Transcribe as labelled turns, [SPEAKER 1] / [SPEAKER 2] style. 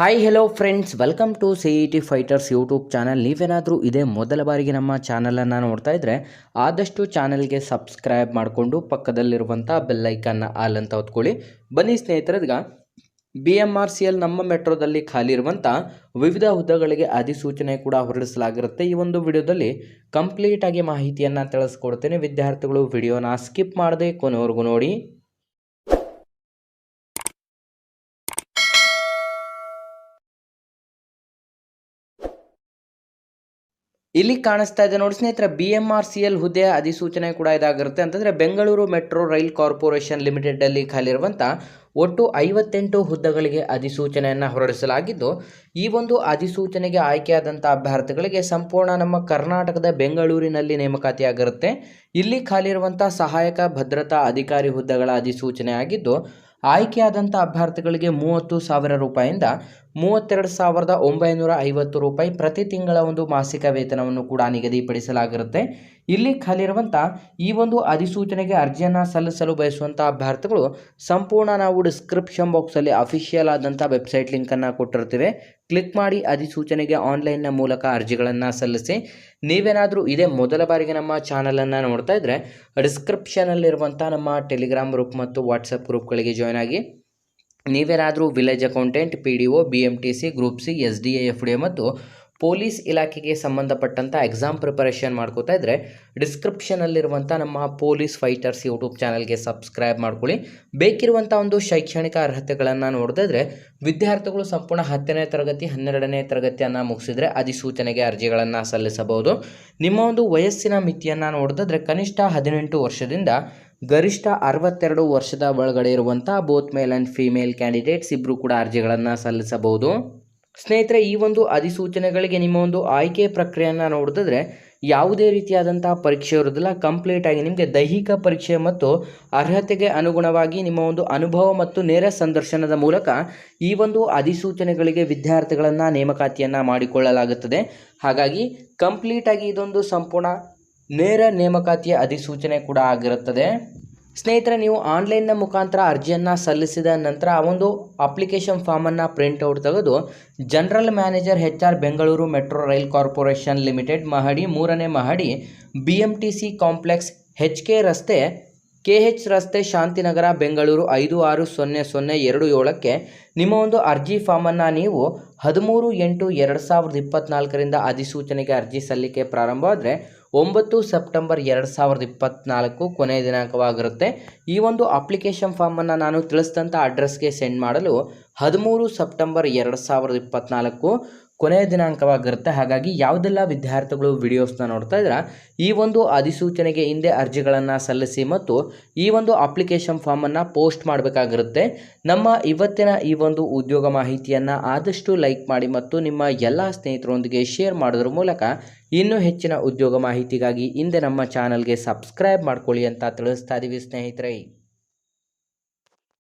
[SPEAKER 1] Hi hello friends welcome to C E T fighters YouTube channel ನೀವೇನಾದರೂ ಇದೇ ಮೊದಲ ಬಾರಿಗೆ ನಮ್ಮ ಚಾನಲನ್ನು ನೋಡ್ತಾ ಇದ್ದರೆ ಆದಷ್ಟು ಚಾನಲ್ಗೆ ಸಬ್ಸ್ಕ್ರೈಬ್ ಮಾಡಿಕೊಂಡು ಪಕ್ಕದಲ್ಲಿರುವಂಥ ಬೆಲ್ಲೈಕನ್ನ ಆಲ್ ಅಂತ ಹೊತ್ಕೊಳ್ಳಿ. ಬನ್ನಿ ಸ್ನೇಹಿತರದ್ಗ B M R C L ನಮ್ಮ ಮೆಟ್ರೋದಲ್ಲಿ ಖಾಲಿ ಇರುವಂಥ ವಿವಿಧ ಹುದ್ದೆಗಳಿಗೆ ಅಧಿಸೂಚನೆ ಕೂಡ ಹೊರಡಿಸಲಾಗಿರುತ್ತೆ. ಈ ಒಂದು ವಿಡಿಯೋದಲ್ಲಿ ಕಂಪ್ಲೀಟಾಗಿ ಮಾಹಿತಿಯನ್ನು ತಿಳಿಸ್ಕೊಡ್ತೇನೆ. ವಿದ್ಯಾರ್ಥಿಗಳು ವಿಡಿಯೋನ ಸ್ಕಿಪ್ ಮಾಡದೆ ಕೊನೆವರೆಗೂ ನೋಡಿ. ಇಲ್ಲಿ ಕಾಣಿಸ್ತಾ ಇದೆ ನೋಡಿ ಸ್ನೇಹಿತರೆ B M R C L ಹುದ್ದೆಯ ಅಧಿಸೂಚನೆ ಕೂಡ ಇದಾಗಿರುತ್ತೆ. ಅಂತಂದರೆ ಬೆಂಗಳೂರು ಮೆಟ್ರೋ ರೈಲ್ ಕಾರ್ಪೊರೇಷನ್ ಲಿಮಿಟೆಡಲ್ಲಿ ಖಾಲಿರುವಂಥ ಒಟ್ಟು ಐವತ್ತೆಂಟು ಹುದ್ದೆಗಳಿಗೆ ಅಧಿಸೂಚನೆಯನ್ನು ಹೊರಡಿಸಲಾಗಿದ್ದು, ಈ ಒಂದು ಅಧಿಸೂಚನೆಗೆ ಆಯ್ಕೆಯಾದಂಥ ಅಭ್ಯರ್ಥಿಗಳಿಗೆ ಸಂಪೂರ್ಣ ನಮ್ಮ ಕರ್ನಾಟಕದ ಬೆಂಗಳೂರಿನಲ್ಲಿ ನೇಮಕಾತಿಯಾಗಿರುತ್ತೆ. ಇಲ್ಲಿ ಖಾಲಿರುವಂಥ ಸಹಾಯಕ ಭದ್ರತಾ ಅಧಿಕಾರಿ ಹುದ್ದೆಗಳ ಅಧಿಸೂಚನೆ ಆಗಿದ್ದು ಆಯ್ಕೆಯಾದಂಥ ಅಭ್ಯರ್ಥಿಗಳಿಗೆ ಮೂವತ್ತು ಸಾವಿರ ರೂಪಾಯಿಂದ ಮೂವತ್ತೆರಡು ಸಾವಿರದ ಒಂಬೈನೂರ ಐವತ್ತು ರೂಪಾಯಿ ಪ್ರತಿ ತಿಂಗಳ ಒಂದು ಮಾಸಿಕ ವೇತನವನ್ನು ಕೂಡ ನಿಗದಿಪಡಿಸಲಾಗಿರುತ್ತೆ. ಇಲ್ಲಿ ಖಾಲಿರುವಂಥ ಈ ಒಂದು ಅಧಿಸೂಚನೆಗೆ ಅರ್ಜಿಯನ್ನು ಸಲ್ಲಿಸಲು ಬಯಸುವಂಥ ಅಭ್ಯರ್ಥಿಗಳು ಸಂಪೂರ್ಣ ನಾವು ಡಿಸ್ಕ್ರಿಪ್ಷನ್ ಬಾಕ್ಸಲ್ಲಿ ಅಫಿಷಿಯಲ್ ಆದಂಥ ವೆಬ್ಸೈಟ್ ಲಿಂಕನ್ನು ಕೊಟ್ಟಿರ್ತೀವಿ. ಕ್ಲಿಕ್ ಮಾಡಿ ಅಧಿಸೂಚನೆಗೆ ಆನ್ಲೈನ್ನ ಮೂಲಕ ಅರ್ಜಿಗಳನ್ನು ಸಲ್ಲಿಸಿ. ನೀವೇನಾದರೂ ಇದೇ ಮೊದಲ ಬಾರಿಗೆ ನಮ್ಮ ಚಾನಲನ್ನು ನೋಡ್ತಾ ಇದ್ದರೆ ಡಿಸ್ಕ್ರಿಪ್ಷನಲ್ಲಿರುವಂಥ ನಮ್ಮ ಟೆಲಿಗ್ರಾಮ್ ಗ್ರೂಪ್ ಮತ್ತು ವಾಟ್ಸಪ್ ಗ್ರೂಪ್ಗಳಿಗೆ ಜಾಯ್ನ್ ಆಗಿ. ನೀವೇನಾದರೂ village accountant, P D O, B M T C, group C, S D A, F D A ಮತ್ತು ಪೊಲೀಸ್ ಇಲಾಖೆಗೆ ಸಂಬಂಧಪಟ್ಟಂಥ ಎಕ್ಸಾಮ್ ಪ್ರಿಪರೇಷನ್ ಮಾಡ್ಕೋತಾ ಇದ್ದರೆ ಡಿಸ್ಕ್ರಿಪ್ಷನಲ್ಲಿರುವಂಥ ನಮ್ಮ ಪೊಲೀಸ್ ಫೈಟರ್ಸ್ ಯೂಟ್ಯೂಬ್ ಚಾನಲ್ಗೆ ಸಬ್ಸ್ಕ್ರೈಬ್ ಮಾಡ್ಕೊಳ್ಳಿ. ಬೇಕಿರುವಂಥ ಒಂದು ಶೈಕ್ಷಣಿಕ ಅರ್ಹತೆಗಳನ್ನು ನೋಡಿದ್ರೆ ವಿದ್ಯಾರ್ಥಿಗಳು ಸಂಪೂರ್ಣ ಹತ್ತನೇ ತರಗತಿ, ಹನ್ನೆರಡನೇ ತರಗತಿಯನ್ನು ಮುಗಿಸಿದರೆ ಅಧಿಸೂಚನೆಗೆ ಅರ್ಜಿಗಳನ್ನು ಸಲ್ಲಿಸಬಹುದು. ನಿಮ್ಮ ಒಂದು ವಯಸ್ಸಿನ ಮಿತಿಯನ್ನು ನೋಡಿದ್ರೆ ಕನಿಷ್ಠ ಹದಿನೆಂಟು ವರ್ಷದಿಂದ ಗರಿಷ್ಠ ಅರವತ್ತೆರಡು ವರ್ಷದ ಒಳಗಡೆ ಇರುವಂಥ both male and female candidates ಇಬ್ಬರು ಕೂಡ ಅರ್ಜಿಗಳನ್ನು ಸಲ್ಲಿಸಬಹುದು. ಸ್ನೇಹಿತರೆ, ಈ ಒಂದು ಅಧಿಸೂಚನೆಗಳಿಗೆ ನಿಮ್ಮ ಒಂದು ಆಯ್ಕೆ ಪ್ರಕ್ರಿಯೆಯನ್ನು ನೋಡಿದ್ರೆ ಯಾವುದೇ ರೀತಿಯಾದಂಥ ಪರೀಕ್ಷೆ ಇರೋದಿಲ್ಲ ಕಂಪ್ಲೀಟ್ ಆಗಿ ನಿಮಗೆ ದೈಹಿಕ ಪರೀಕ್ಷೆ ಮತ್ತು ಅರ್ಹತೆಗೆ ಅನುಗುಣವಾಗಿ ನಿಮ್ಮ ಒಂದು ಅನುಭವ ಮತ್ತು ನೇರ ಸಂದರ್ಶನದ ಮೂಲಕ ಈ ಒಂದು ಅಧಿಸೂಚನೆಗಳಿಗೆ ವಿದ್ಯಾರ್ಥಿಗಳನ್ನು ನೇಮಕಾತಿಯನ್ನು ಮಾಡಿಕೊಳ್ಳಲಾಗುತ್ತದೆ. ಹಾಗಾಗಿ ಕಂಪ್ಲೀಟಾಗಿ ಇದೊಂದು ಸಂಪೂರ್ಣ ನೇರ ನೇಮಕಾತಿಯ ಅಧಿಸೂಚನೆ ಕೂಡ ಆಗಿರುತ್ತದೆ. ಸ್ನೇಹಿತರೆ, ನೀವು ಆನ್ಲೈನ್ನ ಮುಖಾಂತರ ಅರ್ಜಿಯನ್ನು ಸಲ್ಲಿಸಿದ ನಂತರ ಆ ಒಂದು ಅಪ್ಲಿಕೇಶನ್ ಫಾರ್ಮನ್ನು ಪ್ರಿಂಟ್ಔಟ್ ತೆಗೆದು general manager H R Bengaluru metro rail corporation limited ಮಹಡಿ ಮೂರನೇ ಮಹಡಿ B M T C complex H K ರಸ್ತೆ ಕೆ ಎಚ್ ರಸ್ತೆ ಶಾಂತಿನಗರ ಬೆಂಗಳೂರು ಐದು ಆರು ಸೊನ್ನೆ ಸೊನ್ನೆ ಎರಡು ಏಳಕ್ಕೆ ನಿಮ್ಮ ಒಂದು ಅರ್ಜಿ ಫಾರ್ಮನ್ನು ನೀವು ಹದಿಮೂರು ಎಂಟು ಎರಡು ಸಾವಿರದ ಇಪ್ಪತ್ತ್ನಾಲ್ಕರಿಂದ ಅಧಿಸೂಚನೆಗೆ ಅರ್ಜಿ ಸಲ್ಲಿಕೆ ಪ್ರಾರಂಭ ಆದರೆ ಒಂಬತ್ತು ಸೆಪ್ಟೆಂಬರ್ ಎರಡು ಸಾವಿರದ ಇಪ್ಪತ್ತ್ನಾಲ್ಕು ಕೊನೆಯ ದಿನಾಂಕವಾಗಿರುತ್ತೆ. ಈ ಒಂದು ಅಪ್ಲಿಕೇಶನ್ ಫಾರ್ಮನ್ನು ನಾನು ತಿಳಿಸಿದಂಥ ಅಡ್ರೆಸ್ಗೆ ಸೆಂಡ್ ಮಾಡಲು ಹದಿಮೂರು ಸೆಪ್ಟೆಂಬರ್ ಎರಡು ಸಾವಿರದ ಇಪ್ಪತ್ತ್ನಾಲ್ಕು ಕೊನೆಯ ದಿನಾಂಕವಾಗಿರುತ್ತೆ. ಹಾಗಾಗಿ ಯಾವುದೆಲ್ಲ ವಿದ್ಯಾರ್ಥಿಗಳು ವಿಡಿಯೋಸ್ನ ನೋಡ್ತಾ ಇದ್ರೆ ಈ ಒಂದು ಅಧಿಸೂಚನೆಗೆ ಹಿಂದೆ ಅರ್ಜಿಗಳನ್ನು ಸಲ್ಲಿಸಿ ಮತ್ತು ಈ ಒಂದು ಅಪ್ಲಿಕೇಶನ್ ಫಾರ್ಮನ್ನು ಪೋಸ್ಟ್ ಮಾಡಬೇಕಾಗಿರುತ್ತೆ. ನಮ್ಮ ಇವತ್ತಿನ ಈ ಒಂದು ಉದ್ಯೋಗ ಮಾಹಿತಿಯನ್ನು ಆದಷ್ಟು ಲೈಕ್ ಮಾಡಿ ಮತ್ತು ನಿಮ್ಮ ಎಲ್ಲ ಸ್ನೇಹಿತರೊಂದಿಗೆ ಶೇರ್ ಮಾಡೋದ್ರ ಮೂಲಕ ಇನ್ನೂ ಹೆಚ್ಚಿನ ಉದ್ಯೋಗ ಮಾಹಿತಿಗಾಗಿ ಹಿಂದೆ ನಮ್ಮ ಚಾನಲ್ಗೆ ಸಬ್ಸ್ಕ್ರೈಬ್ ಮಾಡ್ಕೊಳ್ಳಿ ಅಂತ ತಿಳಿಸ್ತಾ ಇದ್ದೀವಿ ಸ್ನೇಹಿತರೆ.